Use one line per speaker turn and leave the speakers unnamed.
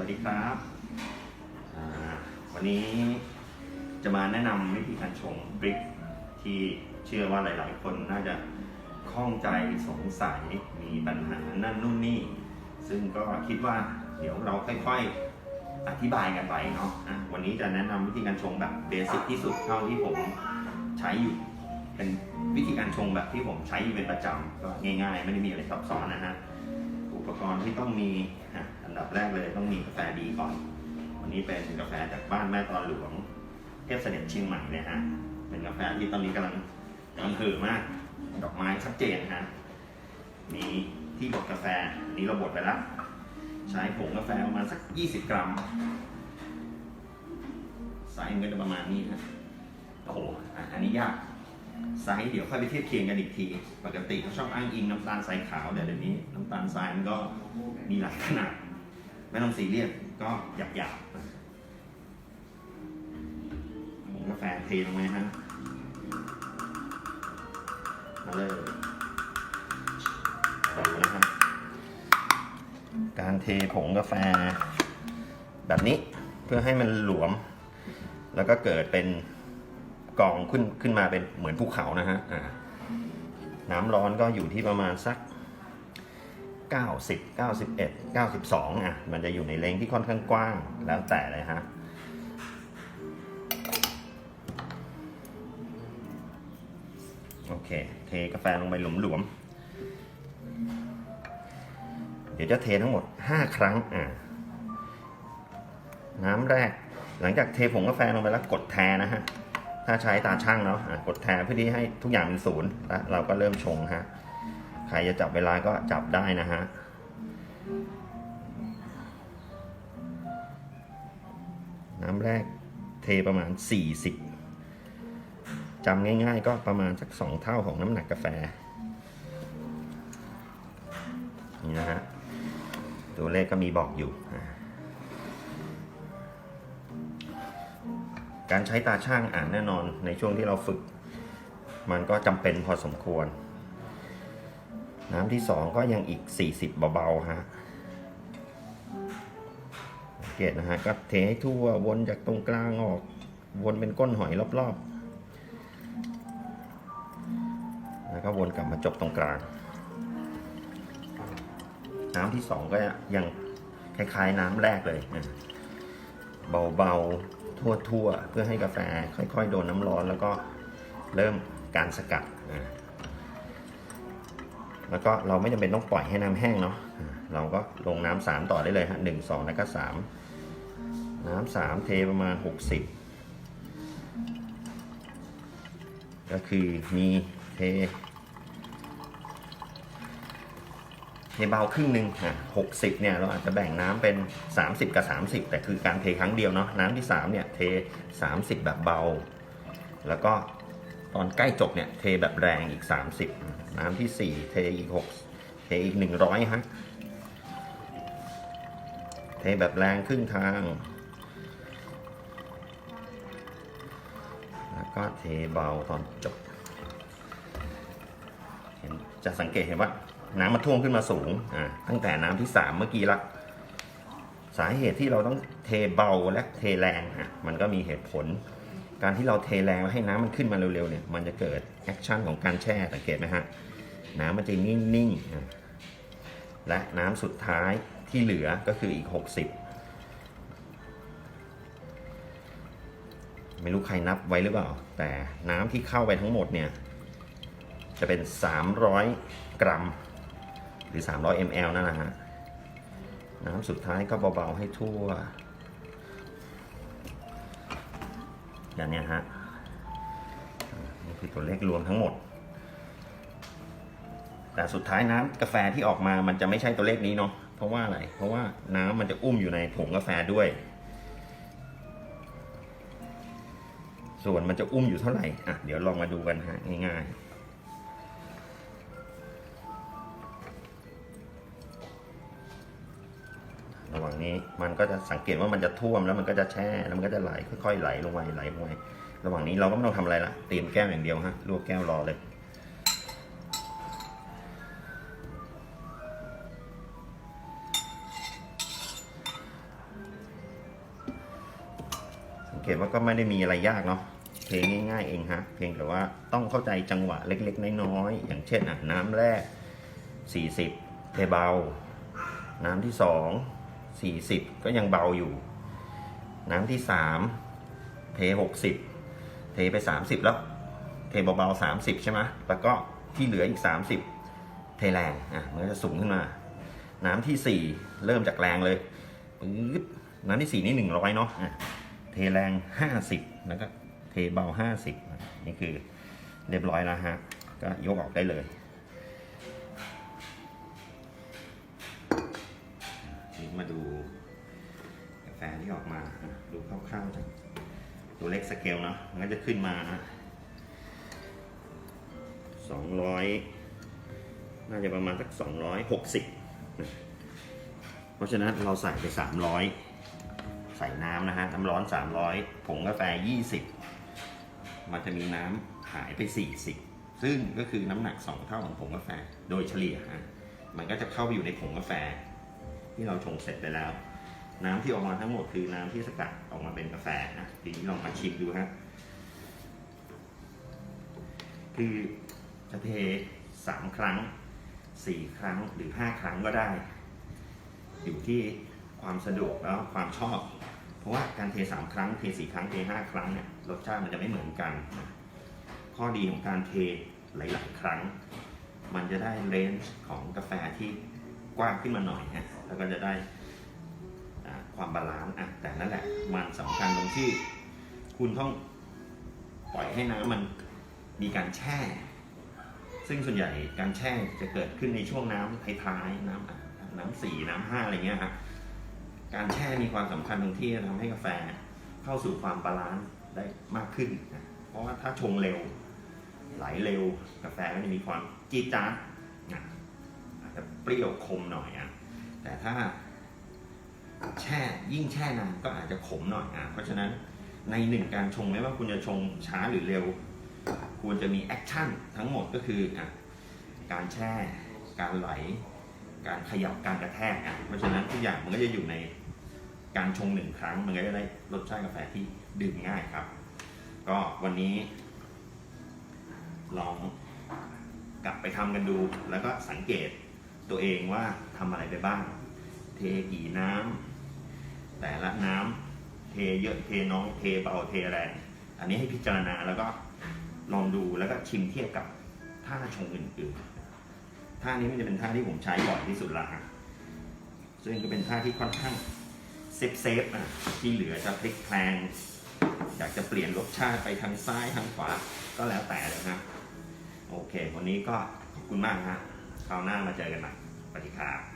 วัสดีครับวันนี้จะมาแนะนำวิธีการชงบริกที่เชื่อว่าหลาย ๆ คนน่าจะข้องใจสงสัยมีปัญหานั่นนู่นนี่ ซึ่งก็คิดว่าเดี๋ยวเราค่อย ๆ อธิบายกันไปเนาะอะวันนี้จะแนะนำวิธีการชงแบบเบสิกที่สุดเท่าที่ผมใช้อยู่เป็นวิธีการชงแบบที่ผมใช้อยู่เป็นประจำก็ง่าย ๆ ไม่ได้มีอะไรซับซ้อนนะฮะอุปกรณ์ที่ต้องมี อันดับแรกเลยต้องมีกาแฟดีก่อน วันนี้เป็นกาแฟจากบ้านแม่ตอนหลวง เทพเสด็จเชียงใหม่เลยฮะ เป็นกาแฟที่ตอนนี้กำลังกำลังหือมาก ดอกไม้ชัดเจนฮะ มีที่บดกาแฟอันนี้เราบดไปแล้ว ใช้ผงกาแฟประมาณสัก 20 กรัมไซส์มันก็จะประมาณนี้ฮะโอ้โหอันนี้ยากไซส์เดี๋ยวค่อยไปเทียบเคียงกันอีกที ปกติเขาชอบอ้างอิงน้ำตาลทรายขาวแต่เดี๋ยวนี้น้ำตาลทรายมันก็มีหลายขนาด ไม่ต้องซีเรียสก็หยาบๆผงกาแฟเทลงไปฮะมาเลยต่อนะครับการเทผงกาแฟ แบบนี้เพื่อให้มันหลวม แล้วก็เกิดเป็นกองขึ้นขึ้นมาเป็นเหมือนภูเขานะฮะน้ำร้อนก็อยู่ที่ประมาณสัก 90 91 92 อะ มันจะอยู่ในเลนที่ค่อนข้างกว้างแล้วแต่เลยฮะโอเค เทกาแฟลงไปหลวมๆ เดี๋ยวจะเททั้งหมด 5 ครั้งอ่าน้ำแรก หลังจากเทผงกาแฟลงไปแล้วกดแทนะฮะ ถ้าใช้ตาช่างเนาะอะกดแทนเพื่อที่ให้ทุกอย่างเป็นศูนย์แล้วเราก็เริ่มชงฮะ ใครจะจับเวลาก็จับได้นะฮะน้ำแรกเทประมาณ 40จำง่ายๆ ก็ประมาณสัก 2 เท่าของน้ำหนักกาแฟ นี่นะฮะ ตัวเลขก็มีบอกอยู่ การใช้ตาช่างอ่านแน่นอนในช่วงที่เราฝึก มันก็จำเป็นพอสมควร น้ำที่สองก็ยังอีก 40 เบาๆฮะสังเกตนะฮะ ก็เทให้ทั่ววนจากตรงกลางออก วนเป็นก้นหอยรอบๆ แล้วก็วนกลับมาจบตรงกลาง น้ำที่สองก็ยังคล้ายๆน้ำแรกเลย เบาๆ ทั่วๆ เพื่อให้กาแฟค่อยๆ โดนน้ำร้อนแล้วก็เริ่มการสกัดอะ แล้วก็เราไม่จำเป็นต้องปล่อยให้น้ำแห้งเนาะเราก็ลงน้ำสามต่อได้เลยฮะหนึ่งสองแล้วก็สามน้ำสามเทประมาณหกสิบก็คือมีเทเทเบาครึ่งหนึ่งอะหกสิบเนี่ยเราอาจจะแบ่งน้ำเป็น 30 กับ 30 แต่คือการเทครั้งเดียวเนาะน้ำที่3เนี่ยเท 30 แบบเบา แล้วก็ ตอนใกล้จบเนี่ยเทแบบแรงอีก 30 น้ำที่ 4 เทอีก 6 เทอีก 100ฮะเทแบบแรงครึ่งทาง แล้วก็เทเบาตอนจบเห็นจะสังเกตเห็นว่าน้ำมันท่วมขึ้นมาสูงอ่าตั้งแต่น้ำที่สามเมื่อกี้ละสาเหตุที่เราต้องเทเบาและเทแรงอะมันก็มีเหตุผล การที่เราเทแรงแล้วให้น้ำมันขึ้นมาเร็วๆเนี่ยมันจะเกิดแอคชั่นของการแช่สังเกตไหมฮะน้ำมันจะนิ่งๆอะและน้ำสุดท้ายที่เหลือก็คืออีก 60 ไม่รู้ใครนับไว้หรือเปล่า แต่น้ำที่เข้าไปทั้งหมดเนี่ยจะเป็น 300 กรัม หรือ 300 ml นั่นนะฮะน้ำสุดท้ายก็เบาๆให้ทั่ว อย่างเนี้ยฮะนี่คือตัวเลขรวมทั้งหมด แต่สุดท้ายน้ำกาแฟที่ออกมามันจะไม่ใช่ตัวเลขนี้เนาะเพราะว่าอะไร เพราะว่าน้ำมันจะอุ้มอยู่ในผงกาแฟด้วย ส่วนมันจะอุ้มอยู่เท่าไหร่อะเดี๋ยวลองมาดูกันฮะง่ายๆ ระหว่างนี้มันก็จะสังเกตว่ามันจะท่วมแล้วมันก็จะแช่แล้วมันก็จะไหลค่อยๆไหลลงไปไหลลงไประหว่างนี้เราก็ไม่ต้องทำอะไรละเตรียมแก้วอย่างเดียวฮะลวกแก้วรอเลยนตว่าก็ไม่ได้มีอะไรยากเนาะเพลงง่ายๆเองฮะเพียงแต่ว่าต้องเข้าใจจังหวะเล็กๆน้อยๆอย่างเช่นอะน้ำแรก 40เทเบา น้ำที่สอง 40 ก็ยังเบาอยู่ น้ำที่สามเท 60 เทไป 30 แล้ว เทเบาๆ30 ใช่ไหมแล้วก็ที่เหลืออีก 30 เทแรงอะมันก็จะสูงขึ้นมา น้ำที่ 4 เริ่มจากแรงเลยปึ๊บน้ำที่ 4 นี่ 100 เนาะอะเทแรง 50 แล้วก็เทเบา 50 นี่คือเรียบร้อยแล้วฮะ ก็ยกออกได้เลย มาดูกาแฟที่ออกมาดูคร่าวๆจากตัวเลขสเกลเนาะมันก็จะขึ้นมาสองร้อยน่าจะประมาณสักสองร้อยหกสิบเพราะฉะนั้นเราใส่ไปสามร้อยใส่น้ำนะฮะน้ำร้อนสามร้อยผงกาแฟยี่สิบมันจะมีน้ำหายไปสี่สิบซึ่งก็คือน้ำหนักสองเท่าของผงกาแฟโดยเฉลี่ยฮะมันก็จะเข้าไปอยู่ในผงกาแฟ ที่เราชงเสร็จไปแล้ว น้ำที่ออกมาทั้งหมดคือน้ำที่สกัดออกมาเป็นกาแฟนะทีนี้ลองมาชิมดูฮะคือจะเทสามครั้งสี่ครั้งหรือห้าครั้งก็ได้ อยู่ที่ความสะดวกแล้วความชอบ เพราะว่าการเทสามครั้งเทสี่ครั้งเทห้าครั้งเนี่ยรสชาติมันจะไม่เหมือนกันนะข้อดีของการเทหลาย ๆ ครั้ง มันจะได้เลนส์ของกาแฟที่กว้างขึ้นมาหน่อยฮะ แล้วก็จะได้ความบาลานซ์อะแต่นั่นแหละมันสำคัญตรงที่คุณต้องปล่อยให้น้ำมันมีการแช่ ซึ่งส่วนใหญ่การแช่จะเกิดขึ้นในช่วงน้ำท้ายๆน้ำน้ำสี่น้ำห้าอะไรเงี้ยฮะการแช่มีความสำคัญตรงที่จะทำให้กาแฟเข้าสู่ความบาลานซ์ได้มากขึ้นนะเพราะว่าถ้าชงเร็ว ไหลเร็วกาแฟก็จะมีความจี๊ดจ๊าดอาจจะเปรี้ยวคมหน่อยอะ แต่ถ้าแช่ยิ่งแช่นานก็อาจจะขมหน่อยอะเพราะฉะนั้นในหนึ่งการชงไม่ว่าคุณจะชงช้าหรือเร็ว ควรจะมีแอคชั่นทั้งหมดก็คืออะการแช่ การไหล การขยับการกระแทกอะเพราะฉะนั้นทุกอย่างมันก็จะอยู่ในการชงหนึ่งครั้งมันก็จะได้รสชาติกาแฟที่ดื่มง่ายครับ ก็วันนี้ ลองกลับไปทำกันดูแล้วก็สังเกต ตัวเองว่าทำอะไรไปบ้าง เทกี่น้ำแต่ละน้ำเทเยอะเทน้อยเทเบาเทแรงอันนี้ให้พิจารณาแล้วก็ลองดูแล้วก็ชิมเทียบกับท่าชงอื่นๆท่านี้มันจะเป็นท่าที่ผมใช้บ่อยที่สุดละฮะซึ่งก็เป็นท่าที่ค่อนข้างเซฟเซฟอะที่เหลือจะพลิกแพลงอยากจะเปลี่ยนรสชาติไปทางซ้ายทางขวาก็แล้วแต่เลยนะโอเค วันนี้ก็ขอบคุณมากฮะ คราวหน้ามาเจอกันใหม่สวัสดีครับ